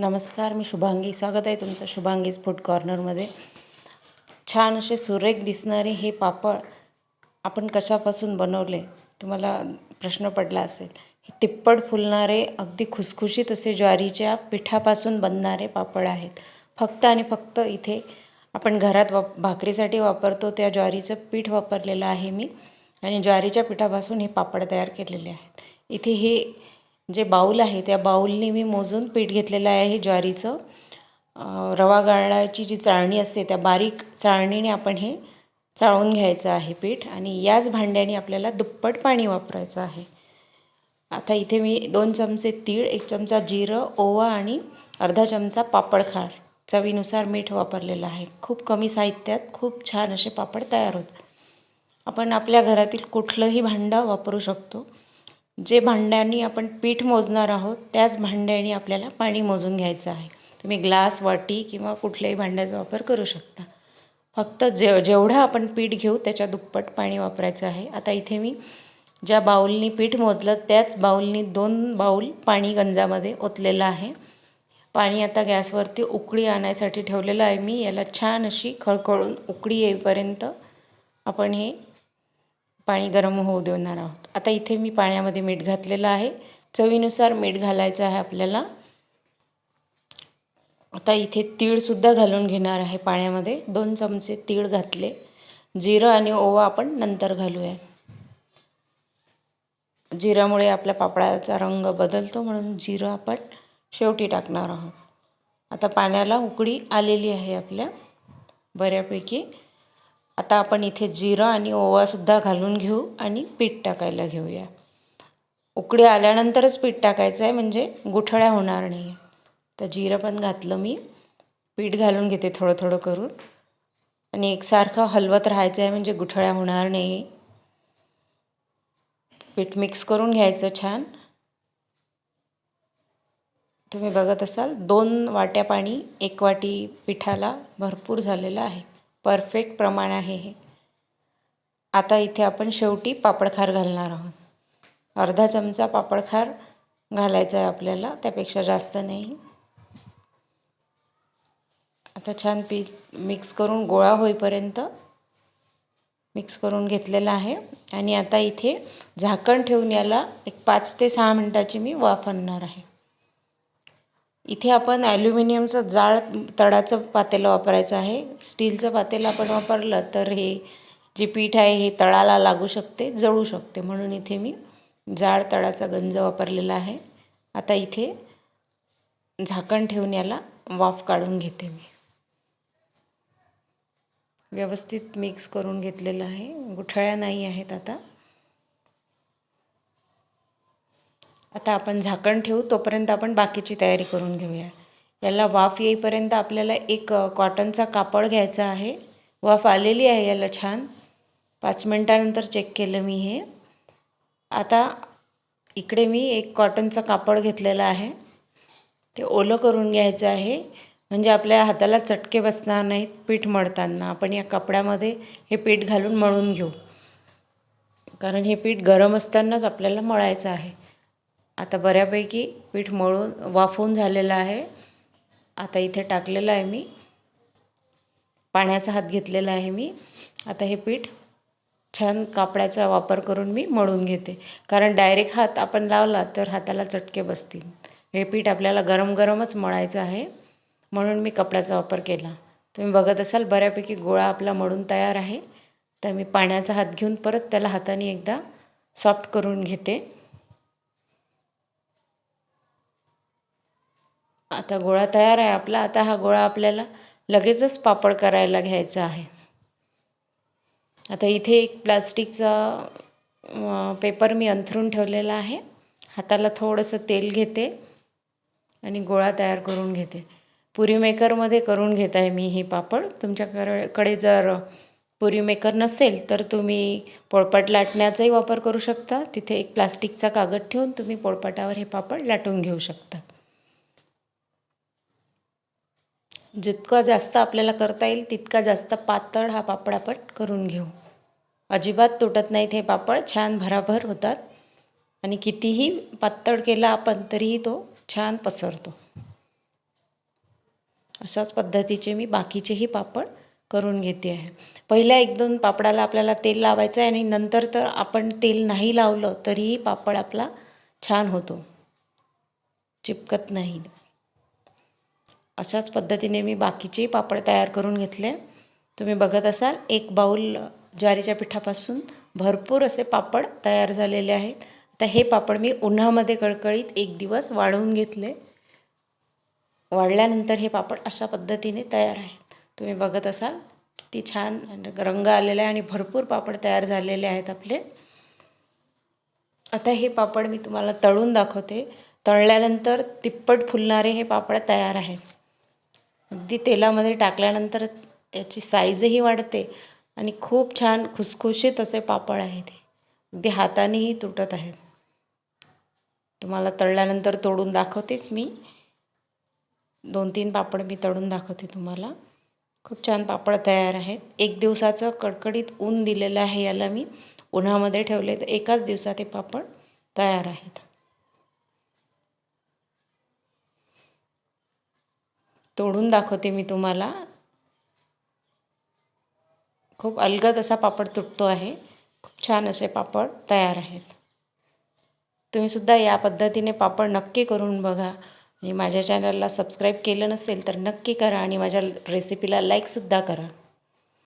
नमस्कार मी शुभांगी. स्वागत आहे तुमचं शुभांगीज फूड कॉर्नरमध्ये. छान असे सुरेख दिसणारे हे पापड आपण कशापासून बनवले तुम्हाला प्रश्न पडला असेल. हे तिप्पट फुलणारे अगदी खुसखुशीत असे ज्वारीच्या पिठापासून बनणारे पापड आहेत. फक्त आणि फक्त इथे आपण घरात वाप भाकरीसाठी वापरतो त्या ज्वारीचं पीठ वापरलेलं आहे मी. आणि ज्वारीच्या पिठापासून हे पापड तयार केलेले आहेत. इथे हे जे बाऊल आहे त्या बाऊलने मी मोजून पीठ घेतलेलं आहे ज्वारीचं. रवा गाळाची जी चाळणी असते त्या बारीक चाळणीने आपण हे चाळून घ्यायचं आहे पीठ आणि याच भांड्याने आपल्याला दुप्पट पाणी वापरायचं आहे. आता इथे मी दोन चमचे तीळ एक चमचा जिरं ओवा आणि अर्धा चमचा पापड खार चवीनुसार मीठ वापरलेलं आहे. खूप कमी साहित्यात खूप छान असे पापड तयार होतात. आपण आपल्या घरातील कुठलंही भांडं वापरू शकतो. जे भांड्यांनी आपण पीठ मोजणार आहोत त्याच भांड्याने आपल्याला पाणी मोजून घ्यायचं आहे. तुम्ही ग्लास वाटी किंवा कुठल्याही भांड्याचा वापर करू शकता. फक्त जे जेवढं आपण पीठ घेऊ त्याच्या दुप्पट पाणी वापरायचं आहे. आता इथे मी ज्या बाऊलनी पीठ मोजलं त्याच बाऊलनी दोन बाऊल पाणी गंजामध्ये ओतलेलं आहे. पाणी आता गॅसवरती उकळी आणायसाठी ठेवलेलं आहे मी. याला छान अशी खळखळून उकळी येईपर्यंत आपण हे पाणी गरम होऊ देणार आहोत. आता इथे मी पाण्यामध्ये मीठ घातलेलं आहे. चवीनुसार मीठ घालायचं आहे आपल्याला. आता इथे तीळसुद्धा घालून घेणार आहे पाण्यामध्ये. दोन चमचे तीळ घातले. जिरं आणि ओवा आपण नंतर घालूयात. जिरामुळे आपल्या पापडाचा रंग बदलतो म्हणून जिरं आपण शेवटी टाकणार आहोत. आता पाण्याला उकडी आलेली आहे आपल्या. बऱ्यापैकी आता आपण इथे जिरं आणि ओवासुद्धा घालून घेऊ आणि पीठ टाकायला घेऊया. उकडी आल्यानंतरच पीठ टाकायचं आहे म्हणजे गुठळ्या होणार नाही तर जिरं पण घातलं मी. पीठ घालून घेते थोडं थोडं करून. आणि एकसारखं हलवत राहायचं आहे म्हणजे गुठळ्या होणार नाही. पीठ मिक्स करून घ्यायचं छान. तुम्ही बघत असाल दोन वाट्या पाणी एक वाटी पिठाला भरपूर झालेलं आहे. परफेक्ट प्रमाण आहे हे. आता इथे आपण शेवटी पापडखार घालणार आहोत. अर्धा चमचा पापडखार घालायचा आहे आपल्याला त्यापेक्षा जास्त नाही. आता छान पी मिक्स करून गोळा होईपर्यंत मिक्स करून घेतलेला आहे. आणि आता इथे झाकण ठेवून याला एक पाच ते सहा मिनटाची मी वाफ आणणार आहे. इथे आपण ॲल्युमिनियमचं जाड तडाचं पातेलं वापरायचं आहे. स्टीलचं पातेलं आपण वापरलं तर हे जे पीठ आहे हे तळाला लागू शकते जळू शकते. म्हणून इथे मी जाड तळाचा गंज वापरलेला आहे. आता इथे झाकण ठेवून याला वाफ काढून घेते मी. व्यवस्थित मिक्स करून घेतलेलं आहे. गुठळ्या नाही आहेत आता. आता आपण झाकण ठेवू तोपर्यंत आपण बाकीची तयारी करून घेऊया. याला वाफ येईपर्यंत आपल्याला एक कॉटनचा कापड घ्यायचा आहे. वाफ आलेली आहे याला छान. पाच मिनटानंतर चेक केलं मी हे. आता इकडे मी एक कॉटनचं कापड घेतलेलं आहे. ते ओलं करून घ्यायचं आहे. म्हणजे आपल्या हाताला चटके बसणार नाहीत पीठ मळताना. आपण या कपड्यामध्ये हे पीठ घालून मळून घेऊ. कारण हे पीठ गरम असतानाच आपल्याला मळायचं आहे. आता बऱ्यापैकी पीठ मळून वाफवून झालेलं आहे. आता इथे टाकलेलं आहे मी. पाण्याचा हात घेतलेला आहे मी. आता हे पीठ छान कापडाचा वापर करून मी मळून घेते. कारण डायरेक्ट हात आपण लावला तर हाताला चटके बसतील. हे पीठ आपल्याला गरम गरमच मळायचं आहे. म्हणून मी कपड्याचा वापर केला. तुम्ही बघत असाल बऱ्यापैकी गोळा आपला मळून तयार आहे. तर मी पाण्याचा हात घेऊन परत त्याला हाताने एकदा सॉफ्ट करून घेते. आता गोळा तयार आहे आपला. आता हा गोळा आपल्याला लगेचच पापड करायला घ्यायचा आहे. आता इथे एक प्लास्टिकचा पेपर मी अंथरून ठेवलेला आहे. हाताला थोडंसं तेल घेते आणि गोळा तयार करून घेते. पुरी मेकरमध्ये करून घेत आहे मी हे पापड. तुमच्याकडे जर पुरी मेकर नसेल तर तुम्ही पोळपाट लाटण्याचाही वापर करू शकता. तिथे एक प्लास्टिकचा कागद ठेवून तुम्ही पोळपाटावर हे पापड लाटून घेऊ शकता. जितका जास्त आपल्याला करता येईल तितका जास्त पातळ हा पापड आपण करून घेऊ. अजिबात तुटत नाहीत हे पापड छान भराभर होतात. आणि कितीही पातळ केला आपण तरीही तो छान पसरतो. अशाच पद्धतीचे मी बाकीचेही पापड करून घेते आहे. पहिल्या एक दोन पापडाला आपल्याला तेल लावायचं आहे आणि नंतर तर आपण तेल नाही लावलं तरीही पापड आपला छान होतो. चिपकत नाही. अशाच पद्धतीने मी बाकीचेही पापड तयार करून घेतले. तुम्ही बघत असाल एक बाऊल ज्वारीच्या पिठापासून भरपूर असे पापड तयार झालेले आहेत. आता हे पापड मी उन्हामध्ये कळकळीत एक दिवस वाळवून घेतले. वाढल्यानंतर हे पापड अशा पद्धतीने तयार आहेत. तुम्ही बघत असाल किती छान रंग आलेला आहे आणि भरपूर पापड तयार झालेले आहेत आपले. आता हे पापड मी तुम्हाला तळून दाखवते. तळल्यानंतर तिप्पट फुलणारे हे पापड तयार आहेत. अगदी तेलामध्ये टाकल्यानंतर याची साईजही वाढते आणि खूप छान खुसखुशीत असे पापड आहेत हे. अगदी हातानेही तुटत आहेत. तुम्हाला तळल्यानंतर तोडून दाखवतेच मी. दोन तीन पापड मी तळून दाखवते तुम्हाला. खूप छान पापड तयार आहेत. एक दिवसाचं कडकडीत ऊन दिलेलं आहे याला मी उन्हामध्ये ठेवले. तर एकाच दिवसात हे पापड तयार आहेत. तोडून दाखवते मी तुम्हाला. खूप अलगद असा पापड तुटतो आहे. खूप छान असे पापड तयार आहेत. तुम्हीसुद्धा या पद्धतीने पापड नक्की करून बघा. आणि माझ्या चॅनलला सबस्क्राईब केलं नसेल तर नक्की करा आणि माझ्या रेसिपीला लाईकसुद्धा करा.